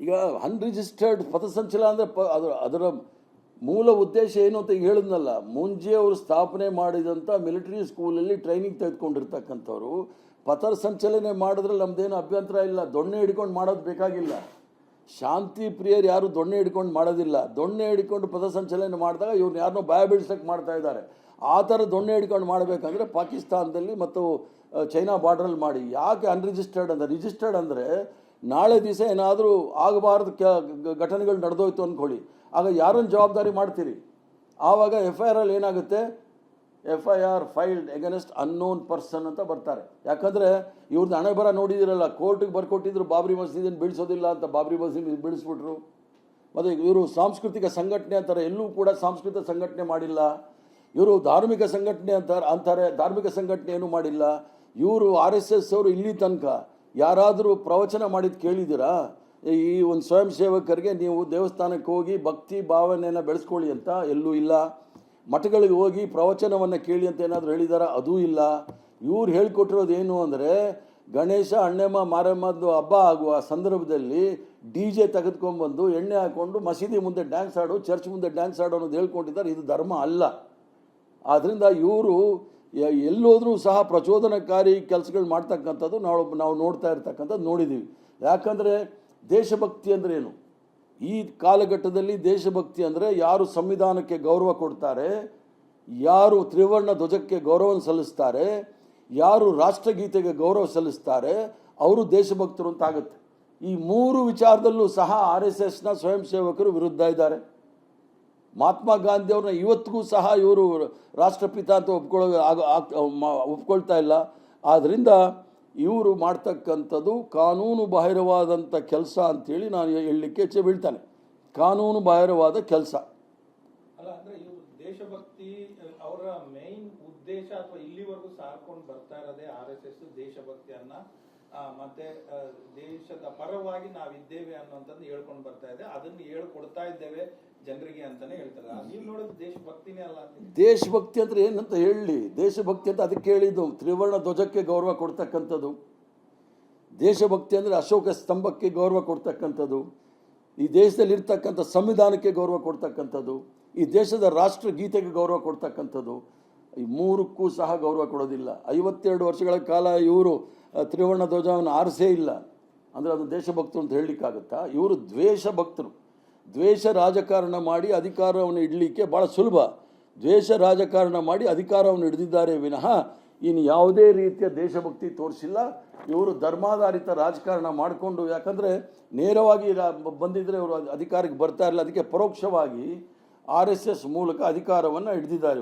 ಈಗ ಅನ್ರಿಜಿಸ್ಟರ್ಡ್ ಪಥಸಂಚಲ ಅಂದರೆ ಪ ಅದರ ಅದರ ಮೂಲ ಉದ್ದೇಶ ಏನು ಅಂತ ಹೇಳಿದ್ನಲ್ಲ, ಮುಂಜೆ ಅವರು ಸ್ಥಾಪನೆ ಮಾಡಿದಂಥ ಮಿಲಿಟರಿ ಸ್ಕೂಲಲ್ಲಿ ಟ್ರೈನಿಂಗ್ ತೆಗೆದುಕೊಂಡಿರ್ತಕ್ಕಂಥವ್ರು ಪಥ ಸಂಚಲನೆ ಮಾಡಿದ್ರೆ ನಮ್ದೇನು ಅಭ್ಯಂತರ ಇಲ್ಲ, ದೊಣ್ಣೆ ಹಿಡ್ಕೊಂಡು ಮಾಡೋದು ಬೇಕಾಗಿಲ್ಲ. ಶಾಂತಿ ಪ್ರಿಯರು ಯಾರು ದೊಣ್ಣೆ ಹಿಡ್ಕೊಂಡು ಮಾಡೋದಿಲ್ಲ. ದೊಣ್ಣೆ ಹಿಡ್ಕೊಂಡು ಪಥಸಂಚಲನೆ ಮಾಡಿದಾಗ ಇವ್ರನ್ನ ಯಾರನ್ನೋ ಭಯ ಬೀಳ್ಸಕ್ಕೆ ಮಾಡ್ತಾ ಇದ್ದಾರೆ. ಆ ಥರ ದೊಣ್ಣೆ ಹಿಡ್ಕೊಂಡು ಮಾಡಬೇಕಂದ್ರೆ ಪಾಕಿಸ್ತಾನದಲ್ಲಿ ಮತ್ತು ಚೈನಾ ಬಾರ್ಡ್ರಲ್ಲಿ ಮಾಡಿ. ಯಾಕೆ ಅನ್ರಿಜಿಸ್ಟರ್ಡ್ ಅಂದರೆ ರಿಜಿಸ್ಟರ್ಡ್ ಅಂದರೆ ನಾಳೆ ದಿವಸ ಏನಾದರೂ ಆಗಬಾರ್ದು ಘಟನೆಗಳು ನಡೆದೋಯ್ತು ಅಂದ್ಕೊಳ್ಳಿ ಆಗ ಯಾರನ್ನು ಜವಾಬ್ದಾರಿ ಮಾಡ್ತೀರಿ? ಆವಾಗ ಎಫ್ ಐ ಆರಲ್ಲಿ ಏನಾಗುತ್ತೆ? F I R filed against unknown person ಅಂತ ಬರ್ತಾರೆ. ಯಾಕಂದರೆ ಇವ್ರದ್ದು ಹಣೆ ಬರ ನೋಡಿದಿರಲ್ಲ, ಕೋರ್ಟಿಗೆ ಬರ್ಕೊಟ್ಟಿದ್ರು, ಬಾಬ್ರಿ ಮಸೀದಿನ ಬೀಳಿಸೋದಿಲ್ಲ ಅಂತ ಬಾಬ್ರಿ ಮಸೀದಿ ಬೀಳಿಸ್ಬಿಟ್ರು. ಮತ್ತು ಇವರು ಸಾಂಸ್ಕೃತಿಕ ಸಂಘಟನೆ ಅಂತಾರೆ, ಎಲ್ಲೂ ಕೂಡ ಸಾಂಸ್ಕೃತಿಕ ಸಂಘಟನೆ ಮಾಡಿಲ್ಲ. ಇವರು ಧಾರ್ಮಿಕ ಸಂಘಟನೆ ಅಂತಾರೆ ಅಂತಾರೆ, ಧಾರ್ಮಿಕ ಸಂಘಟನೆ ಏನೂ ಮಾಡಿಲ್ಲ. ಇವರು ಆರ್ ಎಸ್ ಎಸ್ ಅವರು ಇಲ್ಲಿ ತನಕ. ಯಾರಾದರೂ ಪ್ರವಚನ ಮಾಡಿದ್ದು ಕೇಳಿದ್ದೀರಾ? ಈ ಒಂದು ಸ್ವಯಂ ಸೇವಕರಿಗೆ ನೀವು ದೇವಸ್ಥಾನಕ್ಕೆ ಹೋಗಿ ಭಕ್ತಿ ಭಾವನೆಯನ್ನು ಬೆಳೆಸ್ಕೊಳ್ಳಿ ಅಂತ. ಎಲ್ಲೂ ಇಲ್ಲ. ಮಠಗಳಿಗೆ ಹೋಗಿ ಪ್ರವಚನವನ್ನು ಕೇಳಿ ಅಂತ ಏನಾದರೂ ಹೇಳಿದಾರ? ಅದೂ ಇಲ್ಲ. ಇವ್ರು ಹೇಳ್ಕೊಟ್ಟಿರೋದು ಏನು ಅಂದರೆ, ಗಣೇಶ, ಅಣ್ಣಮ್ಮ ಮಾರಮ್ಮದ್ದು ಹಬ್ಬ ಆಗುವ ಸಂದರ್ಭದಲ್ಲಿ ಡಿ ಜೆ ತೆಗೆದುಕೊಂಡ್ಬಂದು ಎಣ್ಣೆ ಹಾಕ್ಕೊಂಡು ಮಸೀದಿ ಮುಂದೆ ಡ್ಯಾನ್ಸ್ ಆಡು, ಚರ್ಚ್ ಮುಂದೆ ಡ್ಯಾನ್ಸ್ ಆಡು ಅನ್ನೋದು ಹೇಳ್ಕೊಂಡಿದ್ದಾರೆ ಇದು ಧರ್ಮ ಅಲ್ಲ. ಆದ್ದರಿಂದ ಇವರು ಎಲ್ಲೋದ್ರೂ ಸಹ ಪ್ರಚೋದನಕಾರಿ ಕೆಲಸಗಳು ಮಾಡ್ತಕ್ಕಂಥದ್ದು ನಾವು ನಾವು ನೋಡ್ತಾ ಇರ್ತಕ್ಕಂಥದ್ದು ನೋಡಿದ್ದೀವಿ ಯಾಕಂದರೆ ದೇಶಭಕ್ತಿ ಅಂದರೆ ಏನು? ಈ ಕಾಲಘಟ್ಟದಲ್ಲಿ ದೇಶಭಕ್ತಿ ಅಂದರೆ ಯಾರು ಸಂವಿಧಾನಕ್ಕೆ ಗೌರವ ಕೊಡ್ತಾರೆ, ಯಾರು ತ್ರಿವರ್ಣ ಧ್ವಜಕ್ಕೆ ಗೌರವ ಸಲ್ಲಿಸ್ತಾರೆ, ಯಾರು ರಾಷ್ಟ್ರಗೀತೆಗೆ ಗೌರವ ಸಲ್ಲಿಸ್ತಾರೆ, ಅವರು ದೇಶಭಕ್ತರು ಅಂತ ಆಗುತ್ತೆ. ಈ ಮೂರು ವಿಚಾರದಲ್ಲೂ ಸಹ ಆರ್ ಎಸ್ ಎಸ್ನ ಸ್ವಯಂ ಸೇವಕರು ವಿರುದ್ಧ ಇದ್ದಾರೆ. ಮಹಾತ್ಮ ಗಾಂಧಿಯವ್ರನ್ನ ಇವತ್ತಿಗೂ ಸಹ ಇವರು ರಾಷ್ಟ್ರಪಿತ ಅಂತ ಒಪ್ಕೊಳ್ಳೋ ಒಪ್ಕೊಳ್ತಾ ಇಲ್ಲ. ಆದ್ದರಿಂದ ಇವರು ಮಾಡ್ತಕ್ಕಂಥದ್ದು ಕಾನೂನು ಬಾಹಿರವಾದಂಥ ಕೆಲಸ ಅಂಥೇಳಿ ನಾನು ಹೇಳಲಿಕ್ಕೆ ಹೆಚ್ಚು ಬೀಳ್ತಾನೆ. ಕಾನೂನು ಬಾಹಿರವಾದ ಕೆಲಸ. ದೇಶಭಕ್ತಿ, ಅವರ ಮೇನ್ ಉದ್ದೇಶ ಅಥವಾ ಇಲ್ಲಿವರೆಗೂ ಸಾರ್ಕೊಂಡು ಬರ್ತಾ ಇರೋದೇ ಆರ್ ಎಸ್ ಎಸ್ ದೇಶಭಕ್ತಿಯನ್ನ. ಮತ್ತೆ ದೇಶದ ಪರವಾಗಿ ನಾವಿದ್ದೇವೆ ಅನ್ನೋಂಥದ್ದು ಹೇಳ್ಕೊಂಡು ಬರ್ತಾ ಇದೆ. ಅದನ್ನು ಹೇಳ್ಕೊಡ್ತಾ ಇದ್ದೇವೆ. ಜನರಿಗೆ ಅಂತಾನೆ ಹೇಳ್ತಾರೆ. ನೀವು ನೋಡೋದು ದೇಶಭಕ್ತಿನೇ ಅಲ್ಲ ದೇಶಭಕ್ತಿ ಅಂದ್ರೆ ಏನಂತ ಹೇಳಿ? ದೇಶಭಕ್ತಿ ಅಂತ ಅದಕ್ಕೆ ಹೇಳಿದ್ದು ತ್ರಿವರ್ಣ ಧ್ವಜಕ್ಕೆ ಗೌರವ ಕೊಡ್ತಕ್ಕಂಥದ್ದು. ದೇಶಭಕ್ತಿ ಅಂದರೆ ಅಶೋಕ ಸ್ತಂಭಕ್ಕೆ ಗೌರವ ಕೊಡ್ತಕ್ಕಂಥದ್ದು. ಈ ದೇಶದಲ್ಲಿ ಇರ್ತಕ್ಕಂಥ ಸಂವಿಧಾನಕ್ಕೆ ಗೌರವ ಕೊಡ್ತಕ್ಕಂಥದ್ದು. ಈ ದೇಶದ ರಾಷ್ಟ್ರಗೀತೆಗೆ ಗೌರವ ಕೊಡ್ತಕ್ಕಂಥದ್ದು. ಈ ಮೂರಕ್ಕೂ ಸಹ ಗೌರವ ಕೊಡೋದಿಲ್ಲ. ಐವತ್ತೆರಡು ವರ್ಷಗಳ ಕಾಲ ಇವರು ತ್ರಿವರ್ಣ ಧ್ವಜವನ್ನು ಆರಿಸೇ ಇಲ್ಲ. ಅಂದರೆ ಅದು ದೇಶಭಕ್ತರು ಅಂತ ಹೇಳಲಿಕ್ಕಾಗುತ್ತಾ? ಇವರು ದ್ವೇಷ ಭಕ್ತರು ದ್ವೇಷ ರಾಜಕಾರಣ ಮಾಡಿ ಅಧಿಕಾರವನ್ನು ಇಡಲಿಕ್ಕೆ ಭಾಳ ಸುಲಭ. ದ್ವೇಷ ರಾಜಕಾರಣ ಮಾಡಿ ಅಧಿಕಾರವನ್ನು ಹಿಡಿದಿದ್ದಾರೆ ವಿನಃ ಇನ್ನು ಯಾವುದೇ ರೀತಿಯ ದೇಶಭಕ್ತಿ ತೋರಿಸಿಲ್ಲ. ಇವರು ಧರ್ಮಾಧಾರಿತ ರಾಜಕಾರಣ ಮಾಡಿಕೊಂಡು, ಯಾಕಂದರೆ ನೇರವಾಗಿ ಬಂದಿದ್ದರೆ ಇವರು ಅಧಿಕಾರಕ್ಕೆ ಬರ್ತಾ ಇರಲಿಲ್ಲ. ಅದಕ್ಕೆ ಪರೋಕ್ಷವಾಗಿ ಆರ್ ಎಸ್ ಎಸ್ ಮೂಲಕ ಅಧಿಕಾರವನ್ನು ಹಿಡಿದಿದ್ದಾರೆ.